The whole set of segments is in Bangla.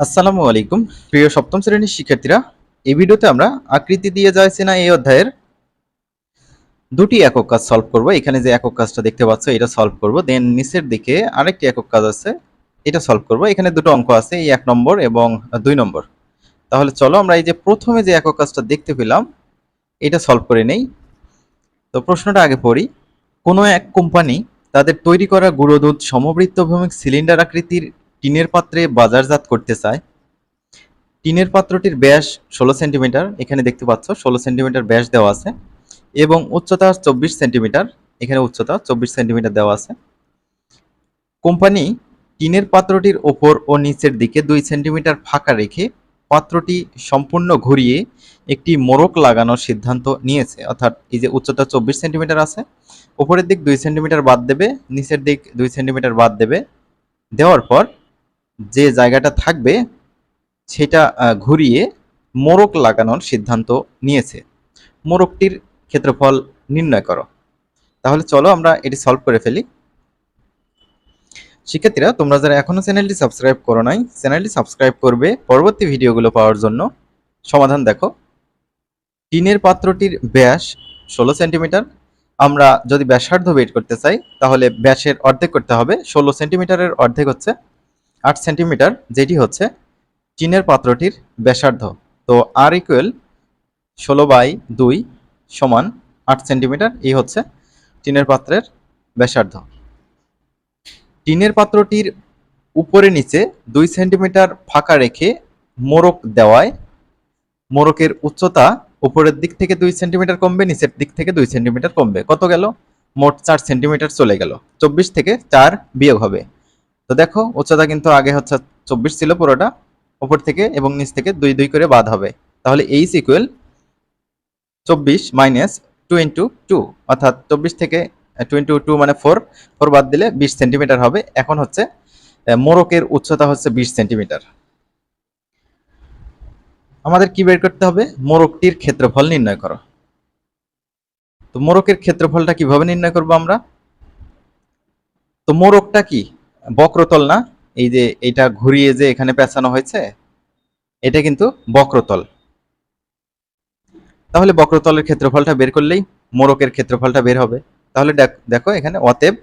আসসালামু আলাইকুম। প্রিয় সপ্তম শ্রেণির শিক্ষার্থীরা, এই ভিডিওতে আমরা আকৃতি দিয়ে যাচ্ছে না এই অধ্যায়ের। দুটি একক কাজ সলভ করব। এখানে যে একক কাজটা দেখতে পাচ্ছ, এটা সলভ করব। দেন নিচের দিকে আরেকটি একক কাজ আছে, এটা সলভ করব। এখানে দুটো অঙ্ক আছে, এই এক নম্বর এবং দুই নম্বর। তাহলে চলো আমরা এই যে প্রথমে যে একক কাজটা দেখতে পেলাম, এটা সলভ করে নেই। তো প্রশ্নটা আগে পড়ি। কোনো এক কোম্পানি তাদের তৈরি করা গুঁড়ো দুধ সমবৃত্ত ভৌমিক সিলিন্ডার আকৃতির টিনের পাত্রে বাজারজাত করতে চায়। টিনের পাত্রটির ব্যাস ষোলো সেন্টিমিটার, এখানে দেখতে পাচ্ছ, ষোলো সেন্টিমিটার ব্যাস দেওয়া আছে এবং উচ্চতা চব্বিশ সেন্টিমিটার, এখানে উচ্চতা চব্বিশ সেন্টিমিটার দেওয়া আছে। কোম্পানি টিনের পাত্রটির ওপর ও নিচের দিকে দুই সেন্টিমিটার ফাঁকা রেখে পাত্রটি সম্পূর্ণ ঘুরিয়ে একটি মোড়ক লাগানোর সিদ্ধান্ত নিয়েছে। অর্থাৎ এই যে উচ্চতা চব্বিশ সেন্টিমিটার আছে, ওপরের দিক দুই সেন্টিমিটার বাদ দেবে, নিচের দিক দুই সেন্টিমিটার বাদ দেবে। দেওয়ার পর যে জায়গাটা থাকবে, সেটা ঘুরিয়ে মোড়ক লাগানোর সিদ্ধান্ত নিয়েছে। মোড়কটির ক্ষেত্রফল নির্ণয় করো। তাহলে চলো আমরা এটি সলভ করে ফেলি। শিক্ষার্থীরা, তোমরা যারা এখনও চ্যানেলটি সাবস্ক্রাইব করো নাই, চ্যানেলটি সাবস্ক্রাইব করবে। পরবর্তী ভিডিওগুলো পাওয়ার জন্য সমাধান দেখো। টিনের পাত্রটির ব্যাস ষোলো সেন্টিমিটার। আমরা যদি ব্যাসার্ধ বের করতে চাই, তাহলে ব্যাসের অর্ধেক করতে হবে। ষোলো সেন্টিমিটারের অর্ধেক হচ্ছে আট সেন্টিমিটার, যেটি হচ্ছে টিনের পাত্রটির ব্যাসার্ধ। তো আর ইকুয়াল ষোলো বাই দুই সমান আট সেন্টিমিটার, এই হচ্ছে টিনের পাত্রের ব্যাসার্ধ। টিনের পাত্রটির উপরে নিচে দুই সেন্টিমিটার ফাঁকা রেখে মোড়ক দেওয়ায়, মোড়কের উচ্চতা উপরের দিক থেকে দুই সেন্টিমিটার কমবে, নিচের দিক থেকে দুই সেন্টিমিটার কমবে। কত গেল? মোট চার সেন্টিমিটার চলে গেল। চব্বিশ থেকে চার বিয়োগ হবে। তো দেখো, উচ্চতা কিন্তু আগে হচ্ছে চব্বিশ ছিল পুরোটা, উপর থেকে এবং নিচ থেকে দুই দুই করে বাদ হবে। তাহলে এইচ ইকুয়াল চব্বিশ মাইনাস টু ইন্টু টু অর্থাৎ চব্বিশ থেকে টু ইন্টু টু মানে ফোর ফোর বাদ দিলে বিশ সেন্টিমিটার হবে। এখন হচ্ছে মোরকের উচ্চতা হচ্ছে বিশ সেন্টিমিটার আমাদের কি বের করতে হবে? মোড়কটির ক্ষেত্রফল নির্ণয় করো। তো মোরকের ক্ষেত্রফলটা কীভাবে নির্ণয় করব আমরা? তো মোড়কটা কি? বক্রতল না? এই যে এটা ঘুরিয়ে যে এখানে পেঁচানো হয়েছে, এটা কিন্তু বক্রতল। তাহলে বক্রতলের ক্ষেত্রফলটা বের করলেই মোরকের ক্ষেত্রফলটা বের হবে। তাহলে দেখ- এখানে অতএব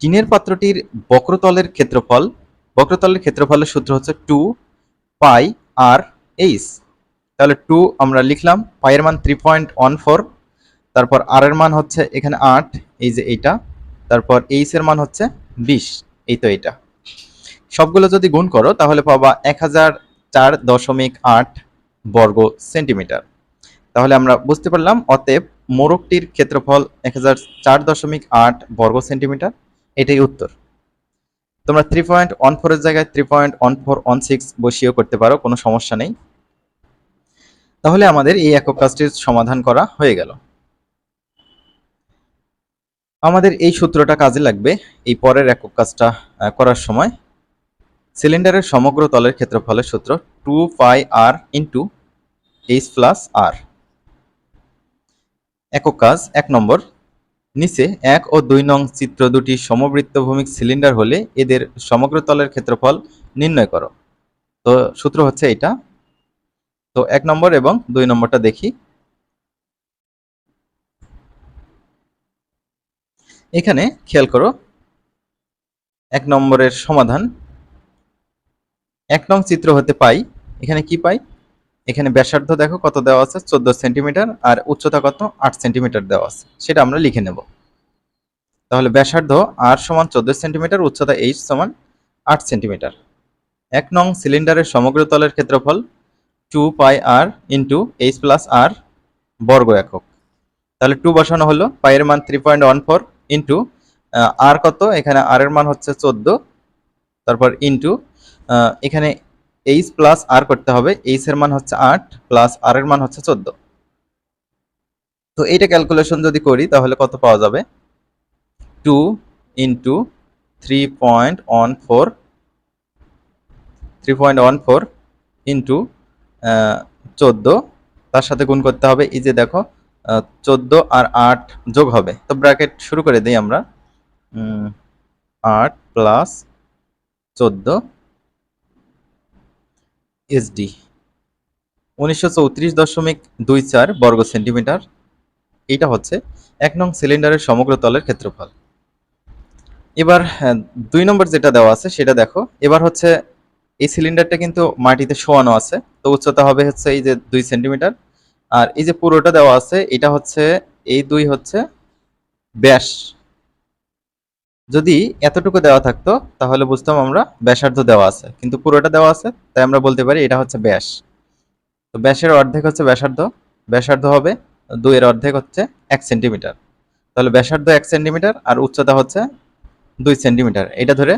টিনের পাত্রটির বক্রতলের ক্ষেত্রফল, বক্রতলের ক্ষেত্রফলের সূত্র হচ্ছে টু পাই আর এইচ। তাহলে টু আমরা লিখলাম পাইয়ের মান থ্রি পয়েন্ট ওয়ান ফোর, তারপর আর এর মান হচ্ছে এখানে আট, এই যে এইটা, তারপর এইচ এর মান হচ্ছে বিশ। এই তো এইটা। সবগুলো যদি গুণ করো, তাহলে পাবা এক হাজার চার দশমিক আট বর্গ সেন্টিমিটার। তাহলে আমরা বুঝতে পারলাম, অতএব মোড়কটির ক্ষেত্রফল এক হাজার চার দশমিক আট বর্গ সেন্টিমিটার, এটাই উত্তর। তোমরা থ্রি পয়েন্ট ওয়ান ফোরের জায়গায় three point one four one six বসিয়েও করতে পারো, কোনো সমস্যা নেই। তাহলে আমাদের এই একক কাজটির সমাধান করা হয়ে গেল। আমাদের এই সূত্রটা কাজে লাগবে এই পরের একক কাজটা করার সময়। সিলিন্ডারের সমগ্র তলের ক্ষেত্রফলের সূত্র two pi r into h plus r. একক কাজ, এক নম্বর। নিচে এক ও দুই নং চিত্র দুটি সমবৃত্ত ভূমিক সিলিন্ডার হলে এদের সমগ্র তলের ক্ষেত্রফল নির্ণয় করো। তো সূত্র হচ্ছে এটা তো এক নম্বর এবং দুই নম্বরটা দেখি। এখানে খেয়াল করো, এক নম্বরের সমাধান, এক নং চিত্র হতে পাই, এখানে কি পাই? এখানে ব্যাসার্ধ দেখো কত দেওয়া আছে? চোদ্দ সেন্টিমিটার আর উচ্চতা কত? আট সেন্টিমিটার দেওয়া আছে। সেটা আমরা লিখে নেব। তাহলে ব্যাসার্ধ আর সমান চোদ্দ সেন্টিমিটার, উচ্চতা এইচ সমান আট সেন্টিমিটার। এক নং সিলিন্ডারের সমগ্র তলের ক্ষেত্রফল two pi r into h plus r বর্গ একক। তাহলে টু বসানো হলো, পাইয়ের মান three point one four into r কত? এখানে আর এর মান হচ্ছে চোদ্দ। তারপর ইন্টু এখানে এইচ প্লাস আর করতে হবে। এইচ এর মান হচ্ছে আট প্লাস আর এর মান হচ্ছে চোদ্দ। তো এইটা ক্যালকুলেশন যদি করি, তাহলে কত পাওয়া যাবে? Two into three point one four three point one four into চোদ্দ। তার সাথে গুণ করতে হবে, এই যে দেখো চোদ্দ আর আট যোগ হবে। তো ব্র্যাকেট শুরু করে দিই আমরা। আট প্লাস চোদ্দ এসডি উনিশশো চৌত্রিশ দশমিক দুই চার বর্গ সেন্টিমিটার। এইটা হচ্ছে এক নং সিলিন্ডারের সমগ্র তলের ক্ষেত্রফল। এবার হ্যাঁ, দুই নম্বর যেটা দেওয়া আছে সেটা দেখো। এবার হচ্ছে এই সিলিন্ডারটা কিন্তু মাটিতে শোয়ানো আছে। তো উচ্চতা হবে হচ্ছে এই যে দুই সেন্টিমিটার। আর এই যে পুরোটা দেওয়া আছে, এটা হচ্ছে, এই দুই হচ্ছে ব্যাস। যদি এতটুকু দেওয়া থাকতো, তাহলে বুঝতাম আমরা ব্যাসার্ধ দেওয়া আছে। কিন্তু পুরোটা দেওয়া আছে, তাই আমরা বলতে পারি এটা হচ্ছে ব্যাস। তো ব্যাসের অর্ধেক হচ্ছে ব্যাসার্ধ ব্যাসার্ধ হবে দুইয়ের অর্ধেক হচ্ছে এক সেন্টিমিটার। তাহলে ব্যাসার্ধ এক সেন্টিমিটার আর উচ্চতা হচ্ছে দুই সেন্টিমিটার। এটা ধরে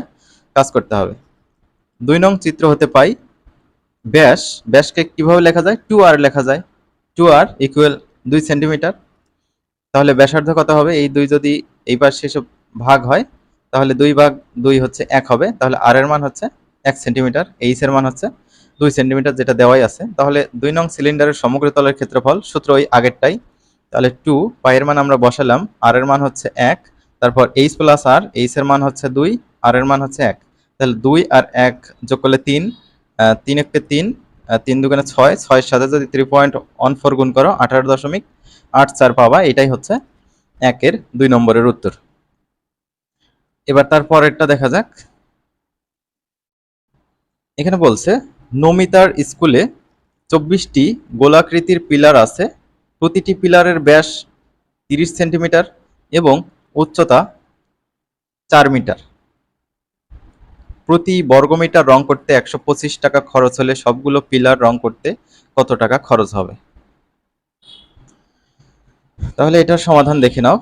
কাজ করতে হবে। দুই নং চিত্র হতে পাই ব্যাস। ব্যাসকে কীভাবে লেখা যায়? টু আর লেখা যায়। টু আর ইকুয়াল দুই সেন্টিমিটার তাহলে ব্যাসার্ধ কত হবে? এই দুই যদি এই পাশে এসব ভাগ হয়, তাহলে দুই ভাগ দুই হচ্ছে এক হবে। তাহলে আর এর মান হচ্ছে এক সেন্টিমিটার এইচ এর মান হচ্ছে দুই সেন্টিমিটার যেটা দেওয়াই আছে। তাহলে দুই নং সিলিন্ডারের সমগ্র তলের ক্ষেত্রফল সূত্র ওই আগেরটাই। তাহলে টু পায়ের মান আমরা বসালাম আর এর মান হচ্ছে এক, তারপর এইচ প্লাস আর এইচ এর মান হচ্ছে দুই আর এর মান হচ্ছে এক। তাহলে দুই আর এক যোগ করলে তিন তিন এককে তিন তিন দুগুণে ছয়, ছয়ের সাথে যদি থ্রি পয়েন্ট ওয়ান ফোর গুণ করো, আঠারো দশমিক আট চার পাবা, এটাই হচ্ছে একের দুই নম্বরের উত্তর। এবার তার পরেরটা দেখা যাক। এখানে বলছে, নমিতার স্কুলে চব্বিশটি গোলাকৃতির পিলার আছে। প্রতিটি পিলারের ব্যাস তিরিশ সেন্টিমিটার এবং উচ্চতা চার মিটার। প্রতি বর্গমিটার রং করতে একশো পঁচিশ টাকা খরচ হলে সবগুলো পিলার রং করতে কত টাকা খরচ হবে? তাহলে এটার সমাধান দেখে নাও।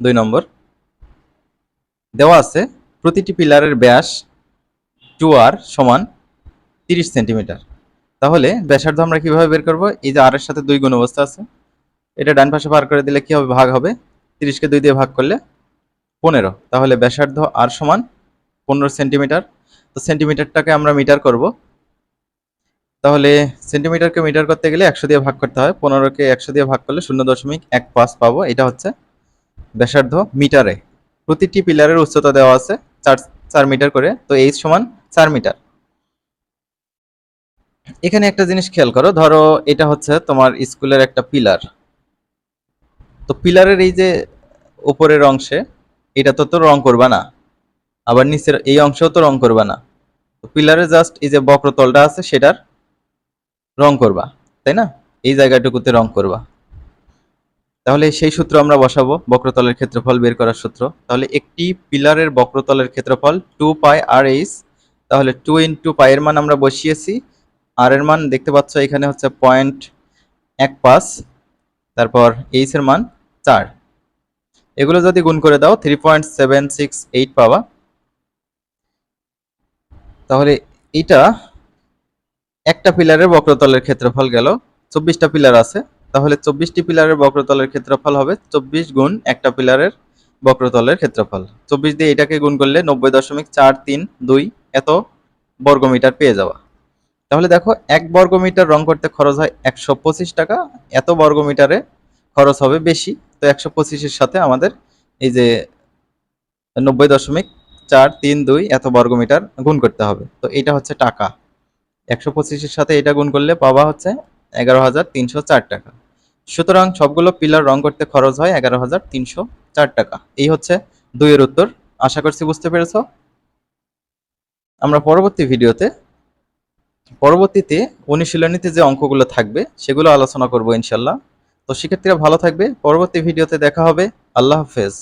দুই নম্বর। দেওয়া আছে, প্রতিটি পিলারের ব্যাস টু আর সমান তিরিশ সেন্টিমিটার। তাহলে ব্যাসার্ধ আমরা কীভাবে বের করব? এই যে আরের সাথে দুই গুণ অবস্থা আছে। এটা ডান পাশে পার করে দিলে কি হবে? ভাগ হবে। তিরিশকে দুই দিয়ে ভাগ করলে পনেরো। তাহলে ব্যাসার্ধ আর সমান পনেরো সেন্টিমিটার। তো সেন্টিমিটারটাকে আমরা মিটার করব। তাহলে সেন্টিমিটারকে মিটার করতে গেলে একশো দিয়ে ভাগ করতে হয়। পনেরোকে একশো দিয়ে ভাগ করলে শূন্য দশমিক এক পাঁচ পাবো। এটা হচ্ছে ব্যাসার্ধ মিটারে। প্রতিটি পিলারের উচ্চতা দেওয়া আছে চার চার মিটার করে। তো এইচ সমান চার মিটার। এখানে একটা জিনিস খেয়াল করো। ধরো এটা হচ্ছে তোমার স্কুলের একটা পিলার। তো পিলারের এই যে উপরের অংশে এটা তো তো রং করবা না। আবার নিচের এই অংশেও তো রং করবা না। তো পিলারের জাস্ট এই যে বক্রতলটা আছে, সেটার রং করবা, তাই না? এই জায়গাটুকুতে রং করবা। তাহলে সেই সূত্র আমরা বসাবো, বক্রতলের ক্ষেত্রফল বের করার সূত্র। তাহলে একটি পিলারের বক্রতলের ক্ষেত্রফল টু পাই আর এইচ তাহলে টু ইন্টু পাই এর মান আমরা বসিয়েছি। আর এর মান দেখতে পাচ্ছ এখানে হচ্ছে পয়েন্ট এক পাঁচ, তারপর এইচ এর মান চার। এগুলো যদি গুণ করে দাও three point seven six eight পাবা। তাহলে এটা একটা পিলারের বক্রতলের ক্ষেত্রফল গেল, চব্বিশটা পিলার আছে। তাহলে চব্বিশটি পিলারের বক্রতলের ক্ষেত্রফল হবে চব্বিশ গুণ একটা পিলারের বক্রতলের ক্ষেত্রফল। চব্বিশ দিয়ে এটাকে গুণ করলে নব্বই দশমিক চার তিন দুই, এত বর্গমিটার পেয়ে যাওয়া। তাহলে দেখো, এক বর্গমিটার রং করতে খরচ হয় একশো পঁচিশ টাকা, এত বর্গমিটারে খরচ হবে বেশি। তো একশো পঁচিশের সাথে আমাদের এই যে নব্বই দশমিক চার তিন দুই এত বর্গমিটার গুণ করতে হবে। তো এটা হচ্ছে টাকা। একশো পঁচিশের সাথে এটা গুণ করলে পাওয়া হচ্ছে এগারো হাজার তিনশো চার টাকা। সুতরাং সবগুলো পিলার রং করতে খরচ হয় এগারো হাজার তিনশো চার টাকা। এই হচ্ছে দুইয়ের উত্তর। আশা করছি বুঝতে পেরেছ? আমরা পরবর্তী ভিডিওতে, পরবর্তীতে অনুশীলনীতে যে অঙ্কগুলো থাকবে সেগুলো আলোচনা করব ইনশাল্লাহ। তো শিক্ষার্থীরা ভালো থাকবে। পরবর্তী ভিডিওতে দেখা হবে। আল্লাহ হাফেজ।